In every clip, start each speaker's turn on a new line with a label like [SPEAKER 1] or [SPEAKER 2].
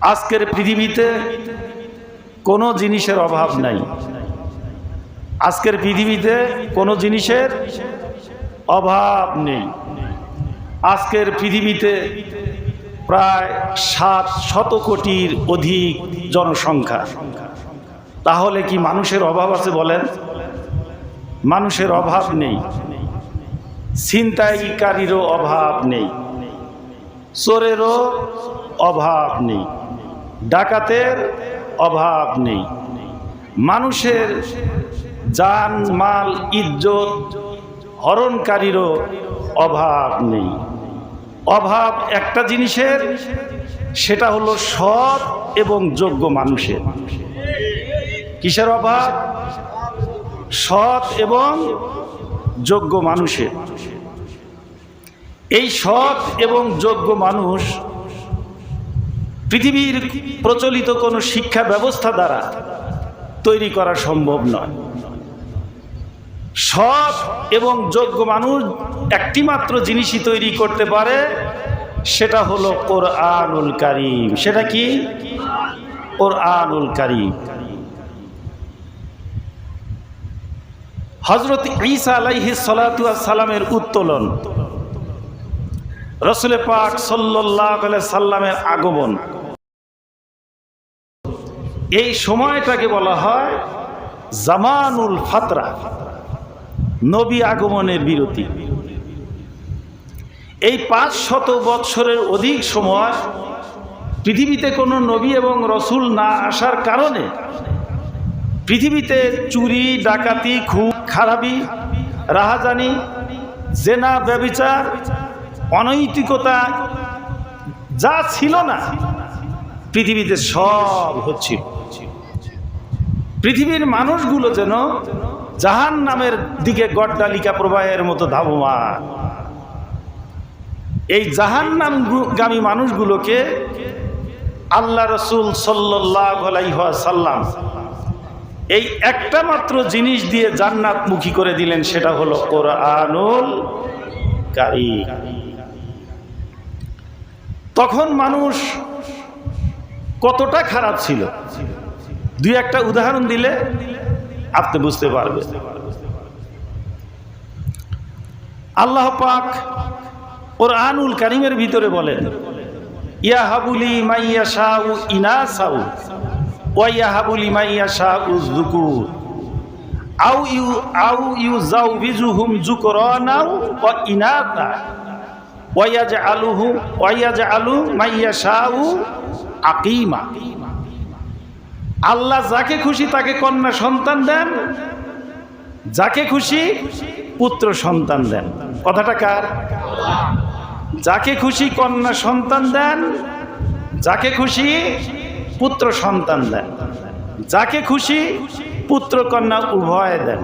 [SPEAKER 1] আজকের পৃথিবীতে কোনো জিনিসের অভাব নাই। আজকের পৃথিবীতে কোনো জিনিসের অভাব নেই। আজকের পৃথিবীতে প্রায় সাত শত কোটির অধিক জনসংখ্যা। তাহলে কি মানুষের অভাব আছে বলেন? মানুষের অভাব নেই। ছিনতাইকারীরও অভাব নেই। চোরেরও অভাব নেই। ডাকাতের অভাব নেই। মানুষের যান মাল, ইজ্জত হরণকারীরও অভাব নেই। অভাব একটা জিনিসের, সেটা হলো সৎ এবং যোগ্য মানুষের। কিসের অভাব? সৎ এবং যোগ্য মানুষের। এই সৎ এবং যোগ্য মানুষ পৃথিবীর প্রচলিত কোনো শিক্ষা ব্যবস্থা দ্বারা তৈরি করা সম্ভব নয়। সৎ এবং যোগ্য মানুষ একটি মাত্র জিনিসই তৈরি করতে পারে, সেটা হলো কোরআনুল কারিম। সেটা কি? কোরআনুল কারিম। হজরত ঈসা আলাইহি সালামের উত্তোলন রসুল পাক সাল্লাহ সাল্লামের আগমন এই সময়টাকে বলা হয় জামানুল ফাতরা, নবী আগমনের বিরতি। এই পাঁচ শত বৎসরের অধিক সময় পৃথিবীতে কোনো নবী এবং রসুল না আসার কারণে পৃথিবীতে চুরি, ডাকাতি খুব খারাপি, রাহাজানি, জেনা, ব্যবিচার, অনৈতিকতা যা ছিল না পৃথিবীতে সব হচ্ছিল। পৃথিবীর মানুষগুলো যেন জাহান নামের দিকে গড্ডালিকা প্রবাহের মতো ধাবমান। এই জাহান নামগামী মানুষগুলোকে আল্লাহ রসুল সাল্লাম এই একটা মাত্র জিনিস দিয়ে জান্নাত মুখী করে দিলেন, সেটা হলো কোরআনুল কারি তখন মানুষ কতটা খারাপ ছিল? দুই একটা উদাহরণ দিলে আপনি বুঝতে পারবেন। আল্লাহ পাক ওর আনুল কারিমের ভিতরে বলেন, ইয়া হাবুলি মাইয়া শাহ ইনা সাউ ওয়া হাবুলি মাইয়া শাহ জুকুর আউ ইউ আউ ইউ যাও বিজু বিজুহুম জুকরানাও ওয়া ইনাতা ওয়াইয়াজ আলুহু ওয়াইয়াজ আলু মাইয়া শাহ আকিমা। আল্লাহ যাকে খুশি তাকে কন্যা সন্তান দেন। যাকে খুশি পুত্র সন্তান দেন। কথাটা কার? যাকে খুশি কন্যা সন্তান দেন, যাকে খুশি পুত্র সন্তান দেন। যাকে খুশি পুত্র কন্যা উভয় দেন।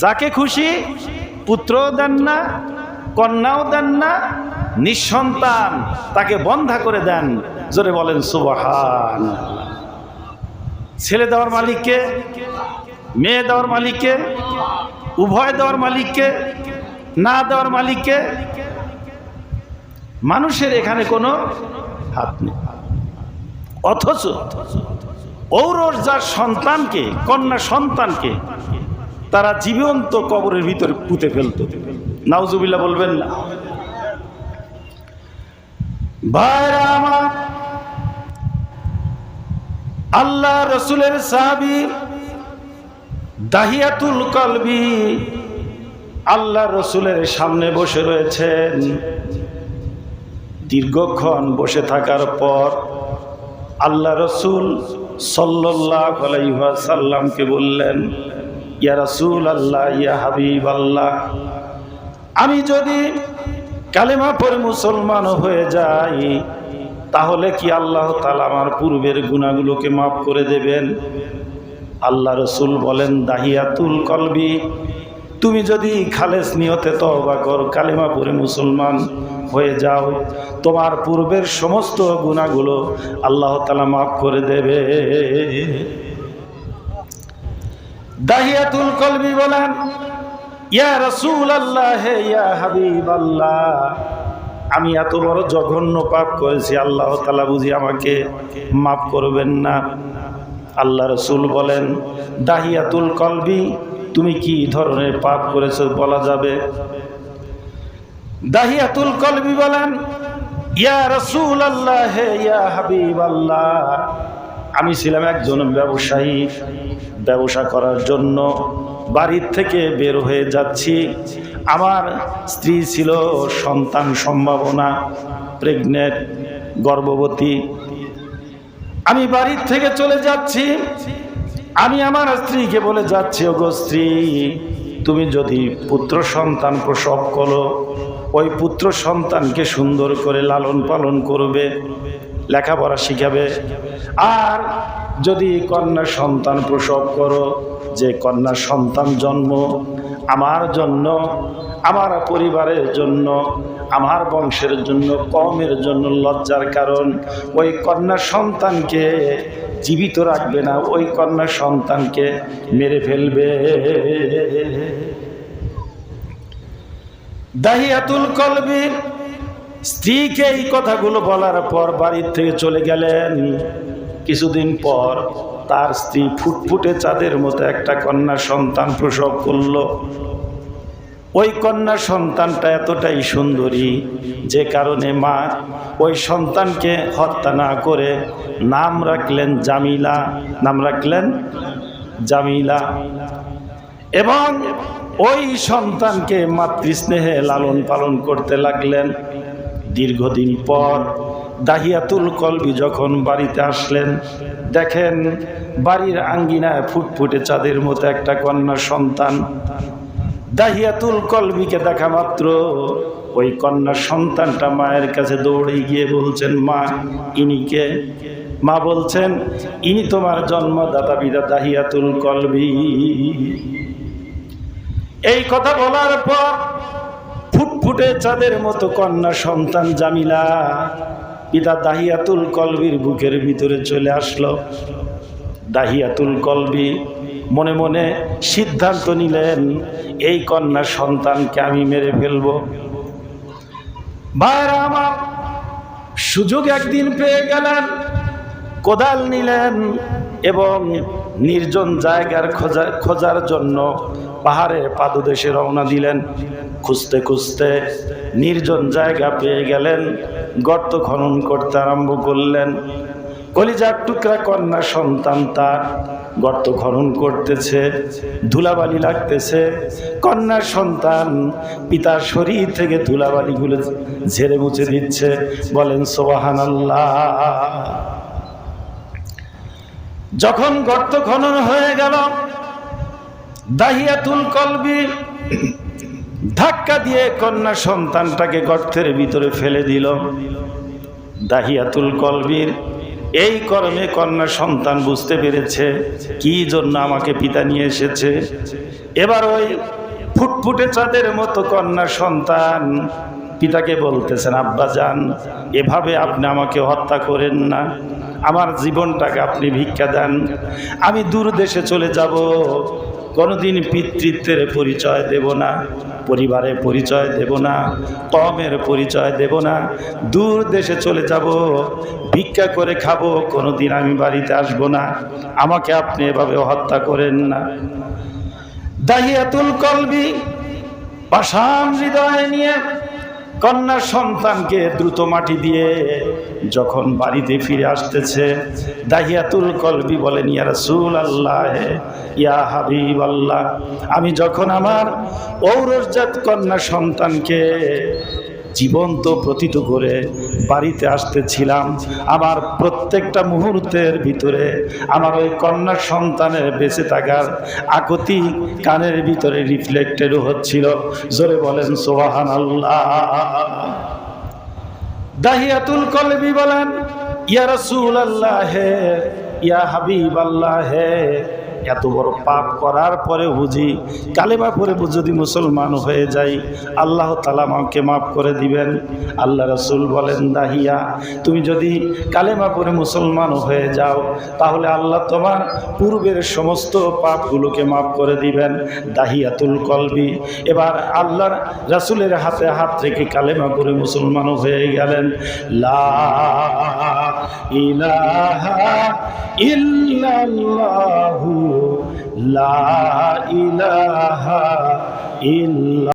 [SPEAKER 1] যাকে খুশি পুত্রও দেন না, কন্যাও দেন না, নিঃসন্তান তাকে বন্ধা করে দেন। জোরে বলেন সুবহান ছেলে দেওয়ার মালিককে, মেয়ে দেওয়ার মালিককে, উভয় দেওয়ার মালিককে, না দেওয়ার মালিককে, মানুষের এখানে কোনো হাত নেই। অথচ ঔরস যার সন্তানকে, কন্যা সন্তানকে তারা জীবন্ত কবরের ভিতরে পুঁতে ফেলত। নাউজুবিল্লা বলবেন না ভাইরা আমার আল্লাহ রসুলের সাহাবি দাহিয়াতুল কলবি আল্লাহ রসুলের সামনে বসে রয়েছেন। দীর্ঘক্ষণ বসে থাকার পর আল্লাহ রসুল সাল্লাহ সাল্লামকে বললেন, ইয়া রসুল আল্লাহ ইয়া হাবিব আল্লাহ আমি যদি কালেমা পরে মুসলমান হয়ে যাই তাহলে কি আল্লাহ তালা আমার পূর্বের গুণাগুলোকে মাফ করে দেবেন? আল্লাহ রসুল বলেন, দাহিয়াতুল কলবি, তুমি যদি খালেস নিয়তে তবা কর, কালেমা পরে মুসলমান হয়ে যাও, তোমার পূর্বের সমস্ত গুণাগুলো আল্লাহ তালা মাফ করে দেবে। দাহিয়াতুল কলবি বলেন, ইয়া রসুল আল্লাহ ইয়া হাবিব আল্লাহ আমি এত বড় জঘন্য পাপ করেছি, আল্লাহ তালা বুঝি আমাকে মাফ করবেন না। আল্লাহ রসুল বলেন, দাহিয়াতুল কলবি, তুমি কি ধরনের পাপ করেছ বলা যাবে? দাহিয়াতুল কলবি বলেন, ইয়া রসুল আল্লাহ হে ইয়া হাবিব আল্লাহ আমি ছিলাম একজন ব্যবসায়ী। ব্যবসা করার জন্য বাড়ির থেকে বের হয়ে যাচ্ছি। আমার স্ত্রী ছিল সন্তান সম্ভাবনা প্রেগনেন্ট গর্ভবতী। আমি বাড়ির থেকে চলে যাচ্ছি। আমি আমার স্ত্রীকে বলে যাচ্ছি, ওগো স্ত্রী, তুমি যদি পুত্র সন্তান প্রসব করো, ওই পুত্র সন্তানকে সুন্দর করে লালন পালন করবে, লেখাপড়া শিখাবে। আর যদি কন্যা সন্তান প্রসব করো, যে কন্যা সন্তান জন্ম আমার জন্য, আমার পরিবারের জন্য, আমার বংশের জন্য, কমের জন্য লজ্জার কারণ। ওই কন্যা সন্তানকে জীবিত রাখবে না, ওই কন্যা সন্তানকে মেরে ফেলবে। দাহিয়াতুল কলবির স্ত্রীকে এই কথাগুলো বলার পর বাড়ির থেকে চলে গেলেন। কিছুদিন পর তার স্ত্রী ফুটফুটে চাঁদের মতো একটা কন্যা সন্তান প্রসব করল। ওই কন্যা সন্তানটা এতটাই সুন্দরী যে কারণে মা ওই সন্তানকে হত্যা না করে নাম রাখলেন জামিলা, নাম রাখলেন জামিলা। এবং ওই সন্তানকে মাতৃস্নেহে লালন পালন করতে লাগলেন। দীর্ঘদিন পর দাহিয়াতুল কলবি যখন বাড়িতে আসলেন দেখেন, বাড়ির আঙ্গিনায় ফুটফুটে চাঁদের মতো একটা কন্যা সন্তান। দাহিয়াতুল কলবিকে দেখা মাত্র। ওই কন্যা সন্তানটা মায়ের কাছে দৌড়ে গিয়ে বলছেন, মা ইনিকে মা বলছেন, ইনি তোমার জন্মদাতা বিদা দাহিয়াতুল কলবি। এই কথা বলার পর ফুটফুটে চাঁদের মতো কন্যা সন্তান জামিলা পিতা দাহিয়াতুল কলবির বুকের ভিতরে চলে আসলো। দাহিয়াতুল কলবি মনে মনে সিদ্ধান্ত নিলেন, এই কন্যা সন্তানকে আমি মেরে ফেলব। ভাইরা আমার, সুযোগ একদিন পেয়ে গেলেন, কোদাল নিলেন এবং নির্জন জায়গার খোঁজা খোঁজার জন্য পাহাড়ের পাদদেশে রওনা দিলেন। খুঁজতে খুঁজতে নির্জন জায়গা পেয়ে গেলেন। গর্ত খনন করতে আরম্ভ করলেন। কলিজার টুকরা কন্যা সন্তান তার। গর্ত খনন করতেছে, ধুলাবালি লাগতেছে। কন্যা সন্তান পিতার শরীর থেকে ধুলাবালিগুলো ঝেড়ে মুছে দিচ্ছে। বলেন সোবাহান আল্লাহ যখন গর্ত খনন হয়ে গেল দাহিয়াতুল কলবি। ধাক্কা দিয়ে কন্যা সন্তানটাকে গর্তের ভিতরে ফেলে দিল। দাহিয়াতুল কলবির এই কর্মে কন্যা সন্তান বুঝতে পেরেছে কি জন্য আমাকে পিতা নিয়ে এসেছে। এবার ওই ফুটফুটে চাঁদের মতো কন্যা সন্তান পিতাকে বলতেছেন, আব্বা যান, এভাবে আপনি আমাকে হত্যা করেন না। আমার জীবনটাকে আপনি ভিক্ষা দেন। আমি দূর দেশে চলে যাব। কোনোদিন পিতৃত্বের পরিচয় দেব না, পরিবারের পরিচয় দেব না, কমের পরিচয় দেব না। দূর দেশে চলে যাব, ভিক্ষা করে খাব, কোনোদিন আমি বাড়িতে আসব না। আমাকে আপনি এভাবে হত্যা করেন না। দাহিয়াতুল কলবি পাশাম হৃদয় নিয়ে কন্যা সন্তানকে দ্রুত মাটি দিয়ে যখন বাড়িতে ফিরে আসতেছে, দাহিয়াতুল কলবি বলেন, ইয়া রাসূল আল্লাহ ইয়া হাবিব আল্লাহ আমি যখন আমার ঔরজাত কন্যা সন্তানকে জীবন্ত প্রতীত করে বাড়িতে আসতেছিলাম। আমার প্রত্যেকটা মুহূর্তের ভিতরে আমার ওই কন্যা সন্তানের বেঁচে থাকার আকতি কানের ভিতরে রিফ্লেক্টেড হচ্ছিল। জোরে বলেন সোহান আল্লাহ দাহিয়াতুল কলবি বলেন, ইয়া রসুল আল্লাহ হে ইয়া হাবিব আল্লাহ হে এত বড় পাপ করার পরে বুঝি, কালেমা পরে যদি মুসলমান হয়ে যাই, আল্লাহ তালা আমাকে মাফ করে দিবেন। আল্লাহ রসুল বলেন, দাহিয়া, তুমি যদি কালেমা পরে মুসলমান হয়ে যাও, তাহলে আল্লাহ তোমার পূর্বের সমস্ত পাপগুলোকে মাফ করে দিবেন। দাহিয়াতুল কলবি। এবার আল্লাহর রাসুলের হাতে হাত রেখে কালেমা পরে মুসলমান হয়ে গেলেন। লা ইলাহা ইল্লাল্লাহু লা ইলাহা ইল্লা